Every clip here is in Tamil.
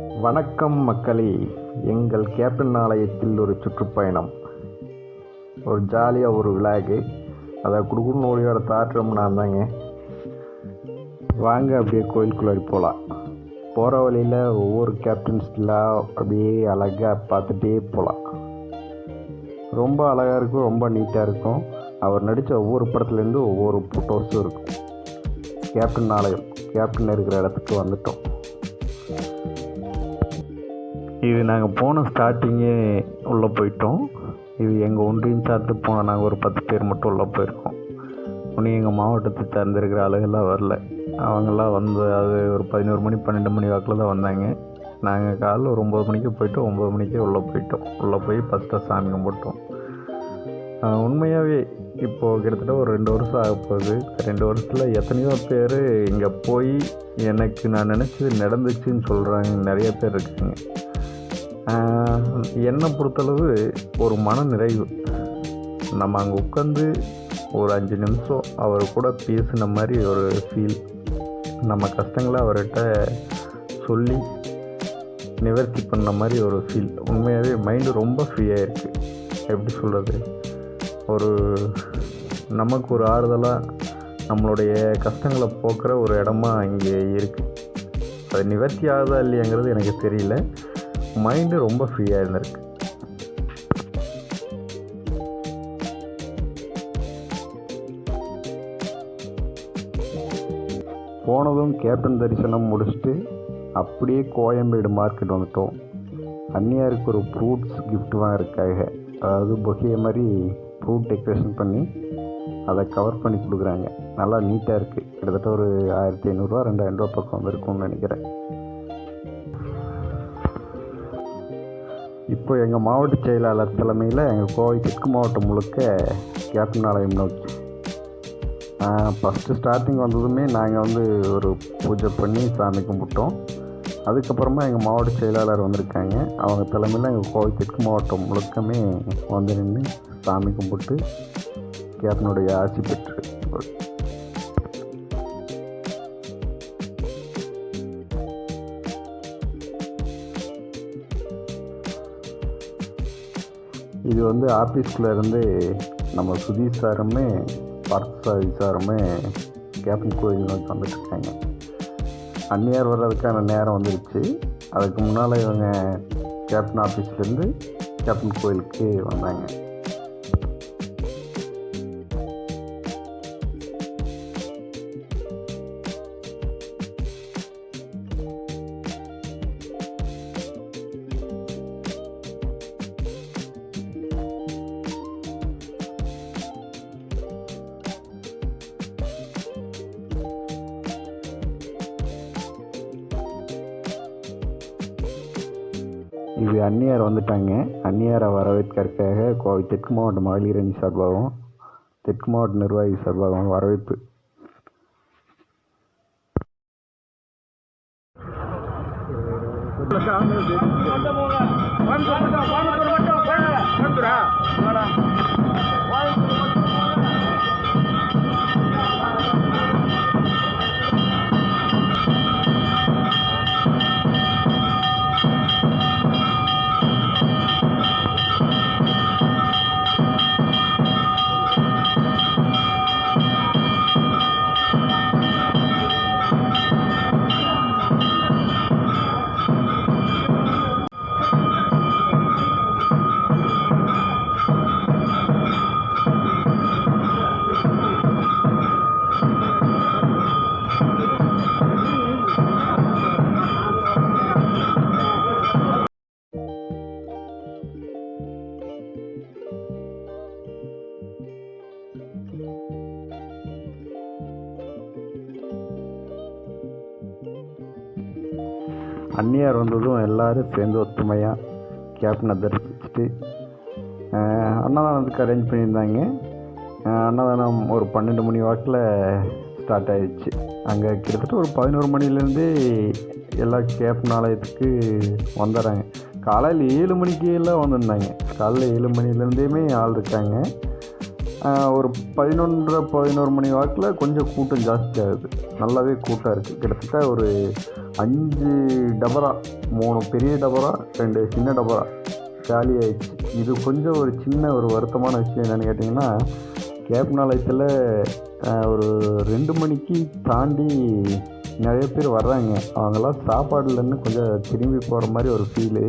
வணக்கம் மக்களே. எங்கள் கேப்டன் ஆலயத்தில் ஒரு சுற்றுப்பயணம். ஒரு ஜாலியாக ஒரு விழாக்கு அதை குடுக்குன்னு ஒளியோட தாற்றம் நான் தாங்க. வாங்க அப்படியே கோயிலுக்குள்ளாடி போகலாம் போகிற வழியில் ஒவ்வொரு கேப்டன்ஸ்லாம் அப்படியே அழகாக பார்த்துட்டே போகலாம் ரொம்ப அழகாக இருக்கும் ரொம்ப நீட்டாக இருக்கும். அவர் நடித்த ஒவ்வொரு படத்துலேருந்து ஒவ்வொரு ஃபோட்டோஸும் இருக்கும். கேப்டன் ஆலயம் கேப்டன் இருக்கிற இடத்துக்கு வந்துட்டோம். இது நாங்கள் போன ஸ்டார்டிங்கே உள்ளே போயிட்டோம். இது எங்கள் ஒன்றியம் சார்ந்து போன நாங்கள் ஒரு பத்து பேர் மட்டும் உள்ளே போயிருக்கோம். இன்னும் எங்கள் மாவட்டத்தை சார்ந்திருக்கிற ஆளுகள்லாம் வரல. அவங்கெல்லாம் வந்து அது ஒரு பதினோரு மணி பன்னெண்டு மணி வாக்கில் தான் வந்தாங்க. நாங்கள் காலைல ஒரு ஒம்பது மணிக்கு போயிட்டு ஒம்பது மணிக்கே உள்ளே போயிட்டோம். உள்ளே போய் ஃபஸ்ட்டாக சாமி கும்பிட்டோம். உண்மையாகவே இப்போது கிட்டத்தட்ட ஒரு ரெண்டு வருஷம் ஆக போகுது. ரெண்டு வருஷத்தில் எத்தனையோ பேர் இங்கே போய் எனக்கு நான் நினச்சது நடந்துச்சுன்னு சொல்கிறாங்க நிறைய பேர் இருக்காங்க. என்னை பொறுத்தளவு ஒரு மன நிறைவு நம்ம அங்கே உட்காந்து ஒரு அஞ்சு நிமிஷம் அவர் கூட பேசின மாதிரி ஒரு ஃபீல் நம்ம கஷ்டங்களை அவர்கிட்ட சொல்லி நிவர்த்தி பண்ண மாதிரி ஒரு ஃபீல் உண்மையாகவே மைண்டு ரொம்ப ஃப்ரீயாக இருக்குது எப்படி சொல்கிறது ஒரு நமக்கு ஒரு ஆறுதலாக நம்மளுடைய கஷ்டங்களை போக்குற ஒரு இடமா இங்கே இருக்குது அது நிவர்த்தி ஆகுதா இல்லையாங்கிறது எனக்கு தெரியல. மைண்டு ரொம்ப ஃப்ரீயாக இருந்திருக்கு. போனதும் கேப்டன் தரிசனம் முடிச்சுட்டு அப்படியே கோயம்பேடு மார்க்கெட் வந்துட்டோம். அன்னியாருக்கு ஒரு ஃப்ரூட்ஸ் கிஃப்ட் வாங்கிறதுக்காக அதாவது பொகே மாதிரி ஃப்ரூட் டெக்கரேஷன் பண்ணி அதை கவர் பண்ணி கொடுக்குறாங்க. நல்லா நீட்டாக இருக்குது கிட்டத்தட்ட ஒரு ஆயிரத்தி ஐநூறுரூவா ரெண்டாயிரம் ரூபா பக்கம் இருக்கும்னு நினைக்கிறேன். இப்போ எங்கள் மாவட்ட செயலாளர் தலைமையில் எங்கள் கோவை தெற்கு மாவட்டம் முழுக்க கேப்டன் ஆலயம் நோக்கி. ஃபஸ்ட்டு ஸ்டார்டிங் வந்ததுமே நாங்கள் வந்து ஒரு பூஜை பண்ணி சாமி கும்பிட்டோம். அதுக்கப்புறமா எங்கள் மாவட்ட செயலாளர் வந்திருக்காங்க. அவங்க தலைமையில் எங்கள் கோவை தெற்கு மாவட்டம் முழுக்கமே வந்து நின்று சாமி கும்பிட்டு கேப்டனுடைய ஆட்சி பெற்று இது வந்து ஆஃபீஸ்க்குள்ளே இருந்து நம்ம சுதீஷ் சாருமே பார்த்தசாரி சாருமே கேப்டன் கோயில் நோக்கி வந்துட்டுருக்காங்க அந்நியார் வர்றதுக்கான நேரம் வந்துருச்சு. அதுக்கு முன்னால் இவங்க கேப்டன் ஆஃபீஸ்லேருந்து கேப்டன் கோயிலுக்கு வந்தாங்க. இது அந்நியார் வந்துட்டாங்க. அந்நியாரை வரவேற்கிறதுக்காக கோவை தெற்கு மாவட்ட மகளிர் அணி சார்பாகவும் தெற்கு மாவட்ட நிர்வாகி சார்பாகவும் வரவேற்பு. அந்நியார் வந்ததும் எல்லாரும் சேர்ந்து ஒத்துமையாக கேப்டனை தரிசிச்சுட்டு அன்னதானத்துக்கு அரேஞ்ச் பண்ணியிருந்தாங்க. அன்னதானம் ஒரு பன்னெண்டு மணி வாக்கில் ஸ்டார்ட் ஆயிடுச்சு. அங்கே கிட்டத்தட்ட ஒரு பதினோரு மணிலேருந்தே எல்லா கேப்டன் ஆலயத்துக்கு வந்துடுறாங்க. காலையில் ஏழு மணிக்கு எல்லாம் வந்திருந்தாங்க. காலையில் ஏழு மணிலேருந்தேமே ஆள் இருக்காங்க. ஒரு பதினொன்றரை பதினோரு மணி வாக்கில் கொஞ்சம் கூட்டம் ஜாஸ்தியாகுது. நல்லாவே கூட்டம் இருக்குது கிட்டத்தட்ட ஒரு அஞ்சு டபரா மூணு பெரிய டபரா ரெண்டு சின்ன டபரா காலி ஆயிடுச்சு. இது கொஞ்சம் ஒரு சின்ன ஒரு வருத்தமான விஷயம் என்னென்னு கேட்டிங்கன்னா கேப் நாளையத்தில் ஒரு ரெண்டு மணிக்கு தாண்டி நிறைய பேர் வர்றாங்க. அவங்கெல்லாம் சாப்பாடுலன்னு கொஞ்சம் திரும்பி போகிற மாதிரி ஒரு ஃபீலு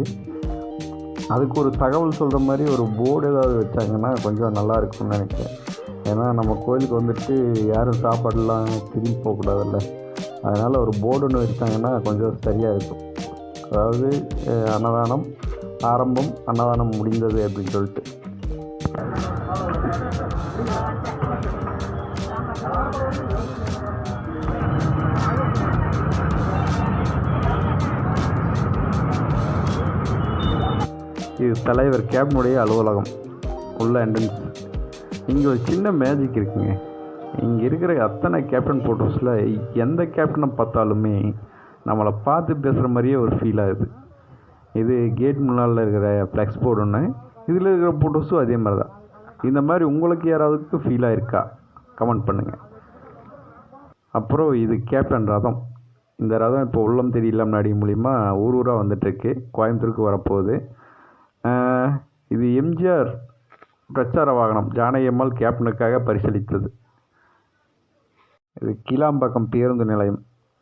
அதுக்கு ஒரு தகவல் சொல்கிற மாதிரி ஒரு போர்டு ஏதாவது வச்சாங்கன்னா கொஞ்சம் நல்லா இருக்கும்னு நினைக்கிறேன். ஏன்னா நம்ம கோயிலுக்கு வந்துட்டு யாரும் சாப்பாடுலாம் திரும்பி போகக்கூடாதுல்ல. அதனால் ஒரு போர்டு ஒன்று வச்சாங்கன்னா கொஞ்சம் சரியாக இருக்கும். அதாவது அன்னதானம் ஆரம்பம் அன்னதானம் முடிந்தது அப்படின்னு சொல்லிட்டு. இது தலைவர் கேப்னுடைய அலுவலகம் உள்ள என்ட்ரன்ஸ் இங்கே ஒரு சின்ன மேஜிக் இருக்குங்க. இங்கே இருக்கிற அத்தனை கேப்டன் ஃபோட்டோஸில் எந்த கேப்டனை பார்த்தாலுமே நம்மளை பார்த்து பேசுகிற மாதிரியே ஒரு ஃபீல் ஆகுது இது. கேட் முன்னால் இருக்கிற ஃப்ளெக்ஸ் போர்டு ஒன்று இதில் இருக்கிற ஃபோட்டோஸும் அதே மாதிரி தான் இந்த மாதிரி உங்களுக்கு யாராவதுக்கு ஃபீல் ஆயிருக்கா? கமெண்ட் பண்ணுங்கள் அப்புறம் இது கேப்டன் ரதம். இந்த ரதம் இப்போ உள்ளம் தெரியல முன்னாடி மூலிமா ஊர் ஊராக வந்துட்டுருக்கு கோயம்புத்தூருக்கு வரப்போகுது. இது எம்ஜிஆர் பிரச்சார வாகனம். ஜானகி அம்மாள் கேப்டனுக்காக பரிசளித்தது. இது கீழாம்பாக்கம் பேருந்து நிலையம்.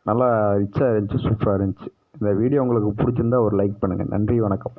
நல்லா ரிச்சாக இருந்துச்சு சூப்பராக இருந்துச்சு. இந்த வீடியோ உங்களுக்கு பிடிச்சிருந்தா ஒரு லைக் பண்ணுங்கள் நன்றி வணக்கம்.